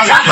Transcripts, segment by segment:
Chica.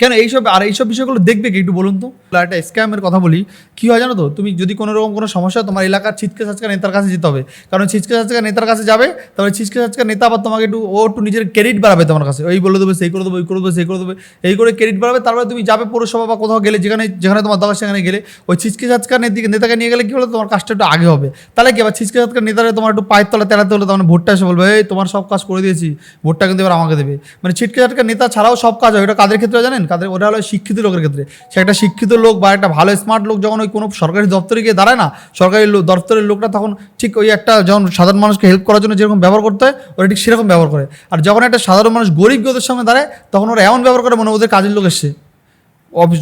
কেন এইসব, আর এইসব বিষয়গুলো দেখবে কি? একটু বলুন তো। একটা স্ক্যামের কথা বলি। কী হয় জানো তো? তুমি যদি কোনো রকম কোনো সমস্যা তোমার এলাকার ছিটকে চাচকা নেতার কাছে যেতে হবে। কারণ ছিচকে চাচকা নেতার কাছে যাবে, তাহলে ছিচকে চাচকা নেতা আবার তোমাকে একটু, ও একটু নিজের ক্রেডিট বাড়াবে তোমার কাছে। ওই বলে দেবে, সেই করে দেবো, ওই করে দেবো, সেই করে দেবে, এই করে ক্রেডিট বাড়াবে, তারপরে তুমি যাবে পৌরসভা বা কোথাও গেলে, যেখানে যেখানে তোমার দরকার সেখানে গেলে, ওই ছিচকে নেতাকে নেতাকে নিয়ে গেলে কী হলো তোমার কাজটা একটু আগে হবে। তাহলে কি? আবার ছিচকে চাচকা নেতারা তোমার একটু পায়ের তলা তেলাতে হলে তখন ভোটটা এসে বলবে, এই, তোমার সব কাজ করে দিয়েছি, ভোটটা কিন্তু এবার আমাকে দেবে। মানে ছিটকে চাটকা নেতা ছাড়াও সব কাজ হয়। ওটা কাদের ক্ষেত্রে জানেন? কাদের ওটা হলো শিক্ষিত লোকের ক্ষেত্রে। সে একটা শিক্ষিত লোক বা একটা ভালো স্মার্ট লোক যখন ওই কোনো সরকারি দপ্তরে গিয়ে দাঁড়ায় না, সরকারি দপ্তরের লোকটা তখন ঠিক ওই একটা যখন সাধারণ মানুষকে হেল্প করার জন্য যেরকম ব্যবহার করতে হয়, ওরা ঠিক সেরকম ব্যবহার করে। আর যখন একটা সাধারণ মানুষ গরিব ওদের সামনে দাঁড়ায়, তখন ওরা এমন ব্যবহার করে মনে ওদের কাজের লোক এসছে।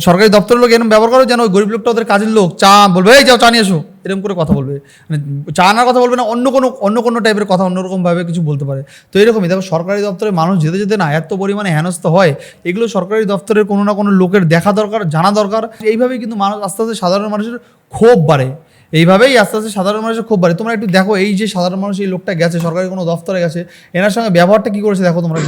সরকারি দপ্তরের লোক এরকম ব্যবহার করো যেন ওই গরিব লোকটা ওদের কাজের লোক, চা বলবে, এই যাও চা নিয়ে এসো। এরকম করে কথা বলবে। মানে চা আনার কথা বলবে না, অন্য কোনো অন্য কোনো টাইপের কথা অন্যরকমভাবে কিছু বলতে পারে। তো এরকমই, দেখো সরকারি দপ্তরে মানুষ যেতে যেতে না এত পরিমাণে হেনস্থ হয়, এগুলো সরকারি দপ্তরের কোনো না কোনো লোকের দেখা দরকার, জানা দরকার। এইভাবেই কিন্তু মানুষ আস্তে আস্তে সাধারণ মানুষের ক্ষোভ বাড়ে। এইভাবেই আস্তে আস্তে সাধারণ মানুষের ক্ষোভ বাড়ে। তোমরা একটু দেখো, এই যে সাধারণ মানুষ এই লোকটা গেছে, সরকারি কোনো দপ্তরে গেছে, এনার সঙ্গে ব্যবহারটা কি করেছে দেখো তোমরা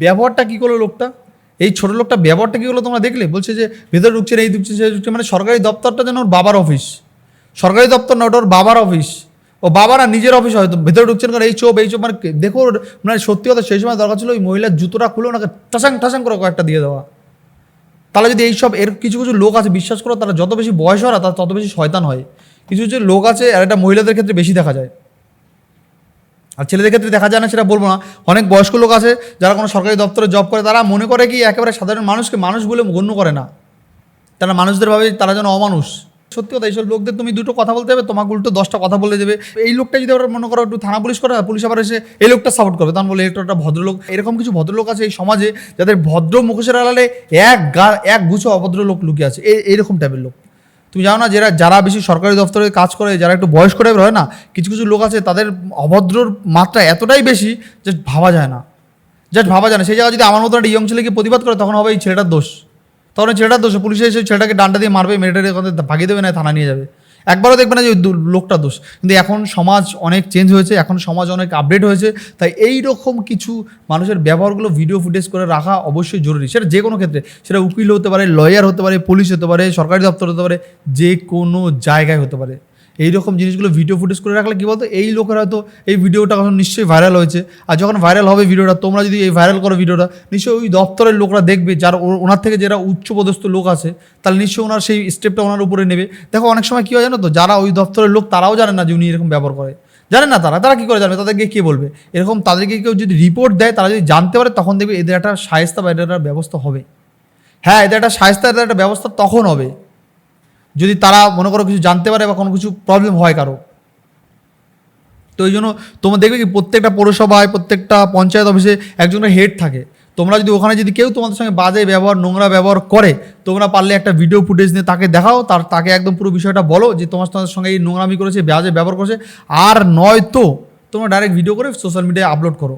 ব্যবহারটা কি করল লোকটা? এই ছোট লোকটা ব্যবহারটা কি হলো তোমরা দেখলে? বলছে যে, ভেতরে ঢুকছে এই ঢুকছে সে ঢুকছে মানে সরকারি দপ্তরটা যেন ওর বাবার অফিস। সরকারি দপ্তর না, ওটা ওর বাবার অফিস। ও বাবার নিজের অফিস হয়তো ভেতরে ঢুকছেন কারণ এই চোপ এই চোপ মানে দেখো মানে সত্যি কথা, সেই সময় দরকার ছিল ওই মহিলার জুতোটা খুলে ওনাকে ঠাসাং ঠাসাং করে কয়েকটা দিয়ে দেওয়া। তাহলে যদি এইসব এর কিছু কিছু লোক আছে, বিশ্বাস করো, তারা যত বেশি বয়স হয় তারা তত বেশি শয়তান হয়। কিছু কিছু লোক আছে, আর এটা মহিলাদের ক্ষেত্রে বেশি দেখা যায়। আর ছেলেদের ক্ষেত্রে দেখা যায় না, সেটা বলব না। অনেক বয়স্ক লোক আছে, যারা কোনো সরকারি দপ্তরে জব করে, তারা মনে করে কি একেবারে সাধারণ মানুষকে মানুষ বলে গণ্য করে না। তারা মানুষদের ভাবে তারা যেন অমানুষ। সত্যি কথা, এইসব লোকদের তুমি দুটো কথা বলতে হবে, তোমাকে উল্টো দশটা কথা বলে দেবে। এই লোকটা যদি ওরা মনে করো একটু থানা পুলিশ করে, পুলিশ আবার এসে এই লোকটা সাপোর্ট করবে। তখন বলে একটা ভদ্রলোক। এরকম কিছু ভদ্রলোক আছে এই সমাজে, যাদের ভদ্র মুখোশের আড়ালে এক গা, এক গুছো অভদ্র লোক লুকিয়ে আছে। এই এইরকম টাইপের লোক। তুমি জানো না যারা যারা বেশি সরকারি দপ্তরে কাজ করে, যারা একটু বয়স্ক টাইপের হয় না, কিছু কিছু লোক আছে, তাদের অভদ্রর মাত্রা এতটাই বেশি যে ভাবা যায় না। জাস্ট ভাবা যায় না। সেই জায়গায় যদি আমার মতো একটা ইয়ং ছেলেকে প্রতিবাদ করে, তখন হবে এই ছেলেটার দোষ। তখন ছেলেটার দোষ। পুলিশে এসে ছেলেটাকে ডান্ডা দিয়ে মারবে, মেয়েটাকে ভাগিয়ে দেবে, না থানা নিয়ে যাবে। একবারও দেখবে না যে লোকটা দোষ। কিন্তু এখন সমাজ অনেক চেঞ্জ হয়েছে, এখন সমাজ অনেক আপডেট হয়েছে, তাই এই রকম কিছু মানুষের ব্যবহারগুলো ভিডিও ফুটেজ করে রাখা অবশ্যই জরুরি। সেটা যে কোনো ক্ষেত্রে, সেটা উকিল হতে পারে লয়ার হতে পারে পুলিশ হতে পারে, সরকারি দপ্তর হতে পারে, যে কোনো জায়গায় হতে পারে। এই রকম জিনিসগুলো ভিডিও ফুটেজ করে রাখলে কী বলতো? এই লোকের হয়তো এই ভিডিওটা এখন নিশ্চয়ই ভাইরাল হয়েছে। আর যখন ভাইরাল হবে ভিডিওটা তোমরা যদি এই ভাইরাল করো ভিডিওটা নিশ্চয়ই ওই দপ্তরের লোকরা দেখবে, যার ওনার থেকে যারা উচ্চপদস্থ লোক আছে, তাহলে নিশ্চয়ই ওনার সেই স্টেপটা ওনার উপরে নেবে। দেখো, অনেক সময় কী হয় জানো তো? যারা ওই দপ্তরের লোক, তারাও জানে না যে উনি এরকম ব্যবহার করে। জানে না তারা? তারা কী করে জানবে তাদেরকে কে বলবে? এরকম তাদেরকে কেউ যদি রিপোর্ট দেয়, তারা যদি জানতে পারে, তখন দেখবে এদের একটা সায়স্তা বা এদের একটা ব্যবস্থা হবে। হ্যাঁ এদের একটা সায়স্তা, এদের একটা ব্যবস্থা তখন হবে। যদি তারা মনে করো কিছু জানতে পারে বা কোনো কিছু প্রবলেম হয় কারও। তো ওই জন্য তোমরা দেখবে কি প্রত্যেকটা পৌরসভায়, প্রত্যেকটা পঞ্চায়েত অফিসে একজনের হেড থাকে। তোমরা যদি ওখানে যদি কেউ তোমাদের সঙ্গে বাজে ব্যবহার, নোংরা ব্যবহার করে, তোমরা পারলে একটা ভিডিও ফুটেজ নিয়ে তাকে দেখাও, তার, তাকে একদম পুরো বিষয়টা বলো যে তোমার তোমাদের সঙ্গে এই নোংরামি করেছে, বাজে ব্যবহার করেছে। আর নয়তো তোমরা ডাইরেক্ট ভিডিও করে সোশ্যাল মিডিয়ায় আপলোড করো।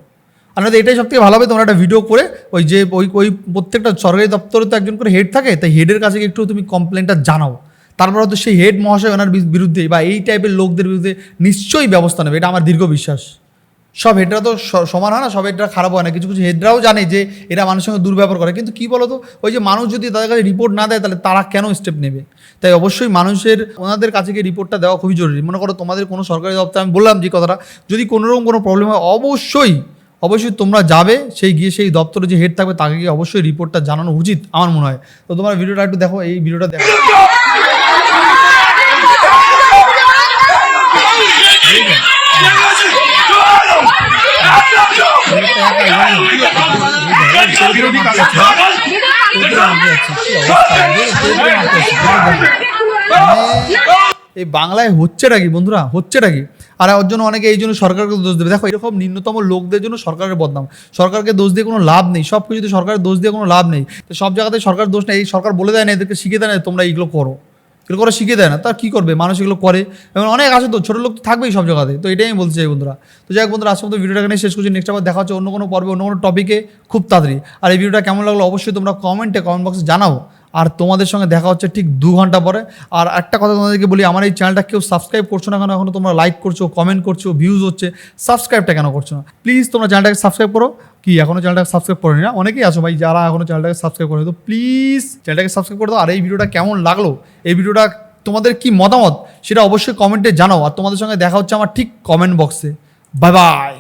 আর নয়তো এটাই সবথেকে ভালো হবে, তোমরা একটা ভিডিও করে ওই যে ওই ওই প্রত্যেকটা সরকারি দপ্তরে তো একজন করে হেড থাকে, তাই হেডের কাছে একটু তুমি কমপ্লেনটা জানাও। তারপর হয়তো সেই হেড মহাশয় ওনার বিরুদ্ধে বা এই টাইপের লোকদের বিরুদ্ধে নিশ্চয়ই ব্যবস্থা নেবে, এটা আমার দীর্ঘ বিশ্বাস। সব হেডরা তো সমান হয় না, সব হেডরা খারাপ হয় না, কিছু কিছু হেডরাও জানে যে এরা মানুষের সঙ্গে দুর্ব্যবহার করে। কিন্তু কি বলতো, ওই যে মানুষ যদি তাদের কাছে রিপোর্ট না দেয়, তাহলে তারা কেন স্টেপ নেবে? তাই অবশ্যই মানুষের, ওনাদের কাছে গিয়ে রিপোর্টটা দেওয়া খুবই জরুরি। মনে করো তোমাদের কোনো সরকারি দপ্তর, আমি বললাম যে কথাটা, যদি কোনো রকম কোনো প্রবলেম হয়, অবশ্যই অবশ্যই তোমরা যাবে, সেই গিয়ে সেই দপ্তরে যে হেড থাকবে, তাকে গিয়ে অবশ্যই রিপোর্টটা জানানো উচিত, আমার মনে হয়। তো তোমার ভিডিওটা একটু দেখো, এই ভিডিওটা দেখো। এই বাংলায় হচ্ছেটা কি, বন্ধুরা? হচ্ছেটা কি? আর, ওর জন্য অনেকে এই জন্য সরকারকে দোষ দেবে। দেখো, এরকম ন্যূনতম লোকদের জন্য সরকারের বদনাম। সরকারকে দোষ দিয়ে কোনো লাভ নেই। সব কিছুতে সরকারের দোষ দিয়ে কোনো লাভ নেই। তো সব জায়গাতে সরকার দোষ নেই। এই সরকার বলে দেয় না এদেরকে শিখে দেয় না তোমরা এইগুলো করো। এগুলো করা শিখে দেয় না। তার কী করবে? মানুষ এগুলো করে। এবং অনেক আছে তো, ছোটো লোক তো থাকবেই সব জায়গাতে। তো এটাই আমি বলতে চাই বন্ধুরা। তো যাই হোক বন্ধুরা, আজকে মতো ভিডিওটা এখানে শেষ করছি। নেক্সট আবার দেখা হচ্ছে অন্য কোনো পর্বে, অন্য কোনো টপিকে খুব তাড়াতাড়ি। আর এই ভিডিওটা কেমন লাগল অবশ্যই তোমরা কমেন্টে কমেন্ট বক্সে জানাও। আর তোমাদের সঙ্গে দেখা হচ্ছে ঠিক দু ঘণ্টা পরে। আর একটা কথা তোমাদেরকে বলি, আমার এই চ্যানেলটা কেউ সাবস্ক্রাইব করছ না কেন? এখনও তোমরা লাইক করছ কমেন্ট করছ ভিউজ হচ্ছে সাবস্ক্রাইবটা কেন করছ না? প্লিজ তোমরা চ্যানেলটাকে সাবস্ক্রাইব করো। কি, এখনও চ্যানেলটাকে সাবস্ক্রাইব করো না? অনেকেই আছো ভাই, যারা এখনও চ্যানেলটাকে সাবস্ক্রাইব করে তো প্লিজ চ্যানেলটাকে সাবস্ক্রাইব করে দাও। আর এই ভিডিওটা কেমন লাগল? এই ভিডিওটা তোমাদের কি মতামত? সেটা অবশ্যই কমেন্টে জানাও। আর তোমাদের সঙ্গে দেখা হচ্ছে আমার ঠিক কমেন্ট বক্সে বাই বাই